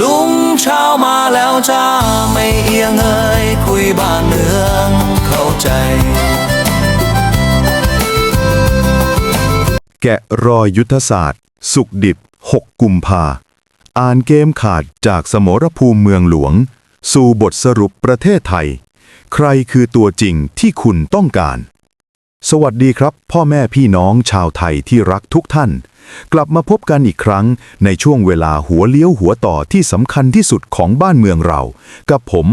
ลุงเช้ามาแล้วจ้าไม่เอียงเอ่ยคุยบ้านเมืองเข้าใจ แกะรอยยุทธศาสตร์ สุขดิบ 6 กุมภาอ่านเกมขาดจากสมรภูมิเมืองหลวง สู่บทสรุปประเทศไทย ใครคือตัวจริงที่คุณต้องการ สวัสดีครับ พ่อแม่พี่น้องชาวไทยที่รักทุกท่าน กลับมาพบกันอีกครั้งในช่วงเวลาหัวเลี้ยวหัวต่อที่สำคัญที่สุดของบ้านเมืองเรา กับผม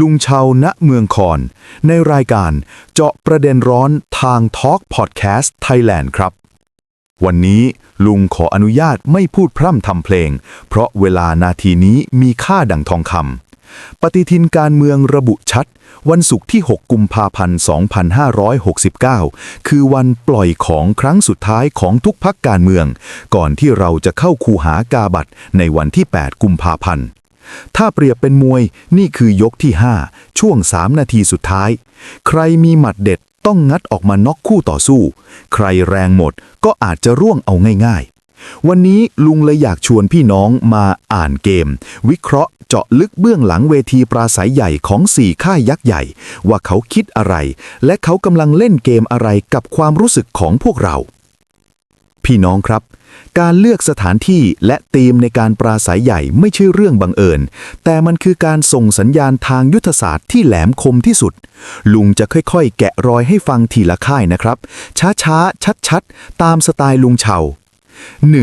ลุงชาวณเมืองคอน ในรายการเจาะประเด็นร้อนทาง Talk Podcast Thailand ครับ วันนี้ลุงขออนุญาตไม่พูดพร่ำทำเพลง เพราะเวลานาทีนี้มีค่าดังทองคำ ปฏิทินการเมืองระบุชัด วันศุกร์ที่ 6 กุมภาพันธ์ 2569 คือวันปล่อยของครั้งสุดท้ายของทุกพักการเมือง ก่อนที่เราจะเข้าคูหากาบัตรในวันที่ 8 กุมภาพันธ์ถ้าเปรียบเป็นมวยนี่คือยกที่ 5 ช่วง 3 นาทีสุดท้าย ใครมีหมัดเด็ดต้องงัดออกมาน็อกคู่ต่อสู้ ใครแรงหมดก็อาจจะร่วงเอาง่ายๆ วันนี้ลุงเลยอยากชวนพี่น้องมาอ่านเกม วิเคราะห์เจาะลึกเบื้องหลังเวทีปราศัยใหญ่ของสี่ค่ายยักษ์ใหญ่ ว่าเขาคิดอะไร และเขากำลังเล่นเกมอะไรกับความรู้สึกของพวกเรา พี่น้องครับ การเลือกสถานที่และธีมในการปราศัยใหญ่ไม่ใช่เรื่องบังเอิญ แต่มันคือการส่งสัญญาณทางยุทธศาสตร์ที่แหลมคมที่สุด ลุงจะค่อยๆ แกะรอยให้ฟังทีละค่ายนะครับ ช้าๆชัดๆตามสไตล์ลุงเชา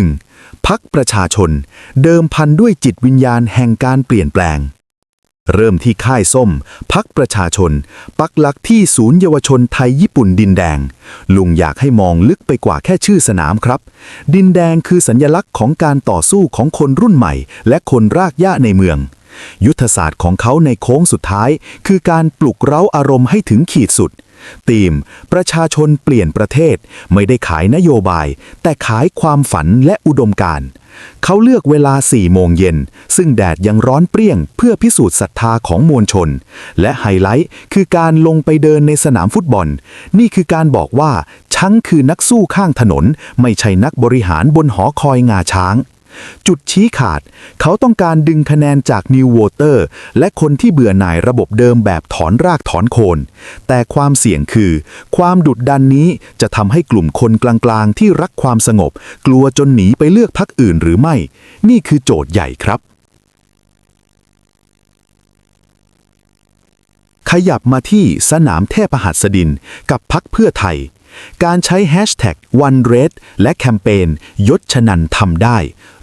1. พักประชาชน เดิมพันด้วยจิตวิญญาณแห่งการเปลี่ยนแปลง เริ่มที่ค่ายส้ม พักประชาชน ปักหลักที่ศูนย์เยาวชนไทยญี่ปุ่นดินแดง ลุงอยากให้มองลึกไปกว่าแค่ชื่อสนามครับ ดินแดงคือสัญญลักษณ์ของการต่อสู้ของคนรุ่นใหม่ และคนรากหญ้าในเมือง ยุทธศาสตร์ของเขาในโค้งสุดท้าย คือการปลุกเร้าอารมณ์ให้ถึงขีดสุด ทีม ประชาชนเปลี่ยนประเทศไม่ได้ขายนโยบาย แต่ขายความฝันและอุดมการณ์เขาเลือกเวลา4โมงเย็น ซึ่งแดดยังร้อนเปรี้ยง เพื่อพิสูจน์ศรัทธาของมวลชน และไฮไลท์คือการลงไปเดินในสนามฟุตบอล นี่คือการบอกว่าชังคือนักสู้ข้างถนน ไม่ใช่นักบริหารบนหอคอยงาช้าง จุดชี้ขาด เขาต้องการดึงคะแนนจากนิวโวเตอร์และคนที่เบื่อหน่ายระบบเดิมแบบถอนรากถอนโคน แต่ความเสี่ยงคือ ความดุดดันนี้จะทำให้กลุ่มคนกลางๆ ที่รักความสงบ กลัวจนหนีไปเลือกพักอื่นหรือไม่ นี่คือโจทย์ใหญ่ครับ ขยับมาที่สนามเทพหัสดินกับพักเพื่อไทย การใช้แฮชแท็ก One Red และแคมเปญยศชนันทำได้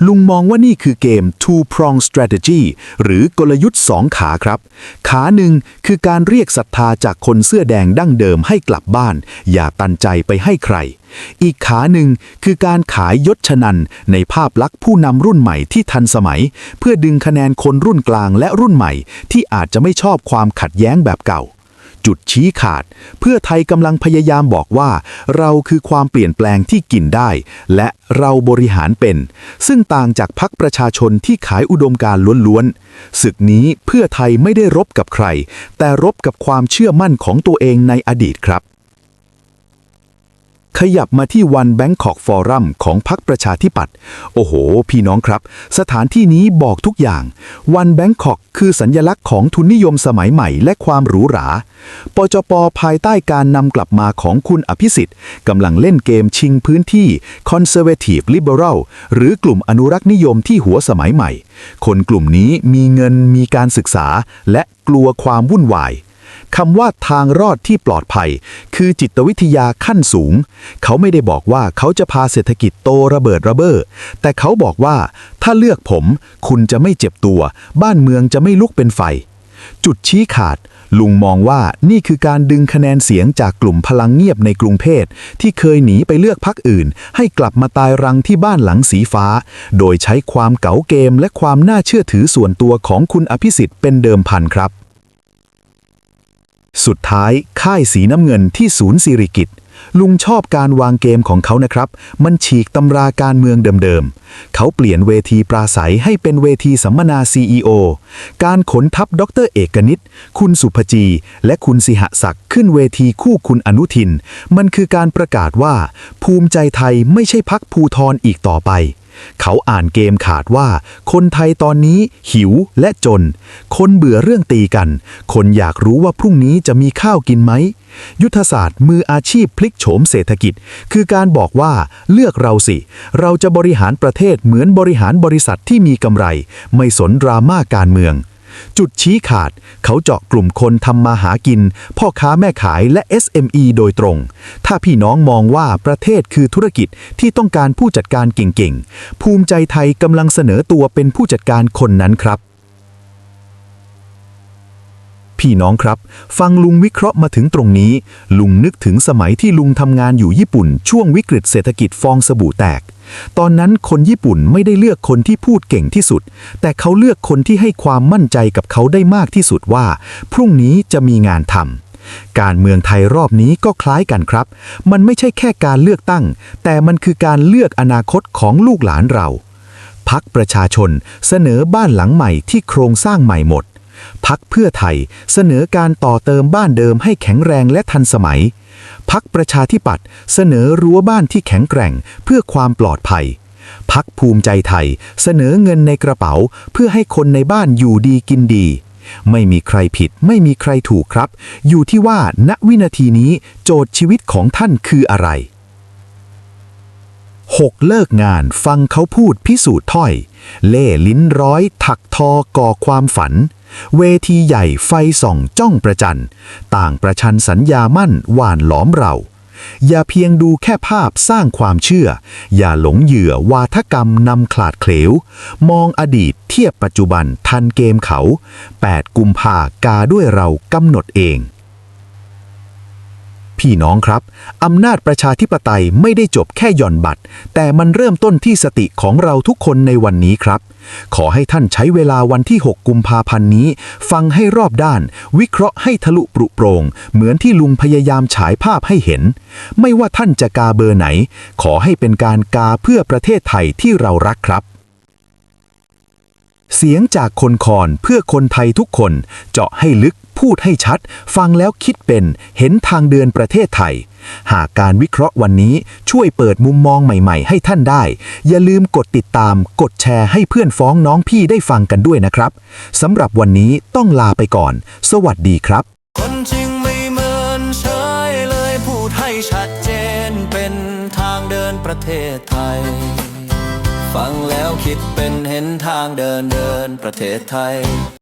ลุงมองว่านี่คือเกม Two Prong Strategy หรือกลยุทธ์ 2 ขาครับ ขาหนึ่งคือการเรียกศรัทธาจากคนเสื้อแดงดั้งเดิมให้กลับบ้าน อย่าตันใจไปให้ใคร อีกขาหนึ่งคือการขายยศชนันในภาพลักษณ์ผู้นำรุ่นใหม่ที่ทันสมัย เพื่อดึงคะแนนคนรุ่นกลางและรุ่นใหม่ ที่อาจจะไม่ชอบความขัดแย้งแบบเก่า จุดชี้ขาด เพื่อไทยกำลังพยายามบอกว่า เราคือความเปลี่ยนแปลงที่กินได้ และเราบริหารเป็น ซึ่งต่างจากพักประชาชนที่ขายอุดมการล้วนๆศึกนี้เพื่อไทยไม่ได้รบกับใคร แต่รบกับความเชื่อมั่นของตัวเองในอดีตครับ ขยับมาที่วันแบงคอกฟอรัมของพรรคประชาธิปัตย์โอ้โห พี่น้องครับ สถานที่นี้บอกทุกอย่างวันแบงคอกคือสัญญลักษณ์ของทุนนิยมสมัยใหม่และความหรูหรา ปจปภายใต้การนำกลับมาของคุณอภิสิทธิ์กำลังเล่นเกมชิงพื้นที่ Conservative Liberal หรือกลุ่มอนุรักษ์นิยมที่หัวสมัยใหม่ คนกลุ่มนี้มีเงินมีการศึกษาและกลัวความวุ่นวาย คำว่าทางรอดที่ปลอดภัย คือจิตวิทยาขั้นสูง เขาไม่ได้บอกว่าเขาจะพาเศรษฐกิจโตระเบิดระเบ้อแต่เขาบอกว่า ถ้าเลือกผม คุณจะไม่เจ็บตัว บ้านเมืองจะไม่ลุกเป็นไฟ จุดชี้ขาด ลุงมองว่านี่คือการดึงคะแนนเสียงจากกลุ่มพลังเงียบในกรุงเทพที่เคยหนีไปเลือกพักอื่น ให้กลับมาตายรังที่บ้านหลังสีฟ้า โดยใช้ความเก๋าเกมและความน่าเชื่อถือส่วนตัวของคุณอภิสิทธิ์เป็นเดิมพันครับ สุดท้ายค่ายสีน้ำเงินที่ศูนย์สิริกิตลุงชอบการวางเกมของเขานะครับ มันฉีกตำราการเมืองเดิมๆ เขาเปลี่ยนเวทีปราศัยให้เป็นเวทีสัมมนา CEO การขนทัพดรเอกนิตคุณสุภจี และคุณสิหศักดิ์ขึ้นเวทีคู่คุณอนุทิน มันคือการประกาศว่า ภูมิใจไทยไม่ใช่พักภูทรอีกต่อไป เขาอ่านเกมขาดว่า คนไทยตอนนี้หิวและจน คนเบื่อเรื่องตีกัน คนอยากรู้ว่าพรุ่งนี้จะมีข้าวกินไหม ยุทธศาสตร์มืออาชีพพลิกโฉมเศรษฐกิจ คือการบอกว่าเลือกเราสิ เราจะบริหารประเทศเหมือนบริหารบริษัทที่มีกำไร ไม่สนดราม่าการเมือง จุดชี้ขาดเขาเจาะกลุ่มคนทำมาหากิน พ่อค้าแม่ขายและ SME โดยตรง ถ้าพี่น้องมองว่าประเทศคือธุรกิจที่ต้องการผู้จัดการเก่งๆ ภูมิใจไทยกำลังเสนอตัวเป็นผู้จัดการคนนั้นครับพี่น้องครับ ฟังลุงวิเคราะห์มาถึงตรงนี้ ลุงนึกถึงสมัยที่ลุงทำงานอยู่ญี่ปุ่น ช่วงวิกฤตเศรษฐกิจฟองสบู่แตก ตอนนั้นคนญี่ปุ่นไม่ได้เลือกคนที่พูดเก่งที่สุด แต่เขาเลือกคนที่ให้ความมั่นใจกับเขาได้มากที่สุดว่า พรุ่งนี้จะมีงานทำการเมืองไทยรอบนี้ก็คล้ายกันครับ มันไม่ใช่แค่การเลือกตั้ง แต่มันคือการเลือกอนาคตของลูกหลานเราพักประชาชนเสนอบ้านหลังใหม่ที่โครงสร้างใหม่หมด พักเพื่อไทยเสนอการต่อเติมบ้านเดิมให้แข็งแรงและทันสมัย พักประชาธิปัตย์เสนอรั้วบ้านที่แข็งแกร่งเพื่อความปลอดภัย พักภูมิใจไทยเสนอเงินในกระเป๋าเพื่อให้คนในบ้านอยู่ดีกินดี ไม่มีใครผิดไม่มีใครถูกครับ อยู่ที่ว่าณวินาทีนี้โจทย์ชีวิตของท่านคืออะไร 6. เลิกงานฟังเขาพูดพิสูจน์ถ้อย เล่ลิ้นร้อย ถักทอก่อความฝัน เวทีใหญ่ไฟส่องจ้องประจัน ต่างประชันสัญญามั่นหวานหลอมเรา อย่าเพียงดูแค่ภาพสร้างความเชื่อ อย่าหลงเหยื่อวาทกรรมนำขลาดเขลว มองอดีตเทียบปัจจุบันทันเกมเขา 8 กุมภากาด้วยเรากำหนดเอง พี่น้องครับ อำนาจประชาธิปไตยไม่ได้จบแค่หย่อนบัตร แต่มันเริ่มต้นที่สติของเราทุกคนในวันนี้ครับ ขอให้ท่านใช้เวลาวันที่ 6 กุมภาพันธ์นี้ ฟังให้รอบด้าน วิเคราะห์ให้ทะลุปรุโปรง เหมือนที่ลุงพยายามฉายภาพให้เห็น ไม่ว่าท่านจะกาเบอร์ไหน ขอให้เป็นการกาเพื่อประเทศไทยที่เรารักครับ เสียงจากคนคอนเพื่อคนไทยทุกคน เจาะให้ลึกพูดให้ชัด ฟังแล้วคิดเป็นเห็นทางเดินประเทศไทย หากการวิเคราะห์วันนี้ช่วยเปิดมุมมองใหม่ๆ ให้ท่านได้ อย่าลืมกดติดตาม กดแชร์ให้เพื่อนฟ้องน้องพี่ได้ฟังกันด้วยนะครับสำหรับวันนี้ต้องลาไปก่อน สวัสดีครับ คนจริงไม่เหมือนเฉยเลยพูดให้ชัดเจนเป็นทางเดินประเทศไทย ฟังแล้วคิดเป็นเห็นทางเดินเดินประเทศไทย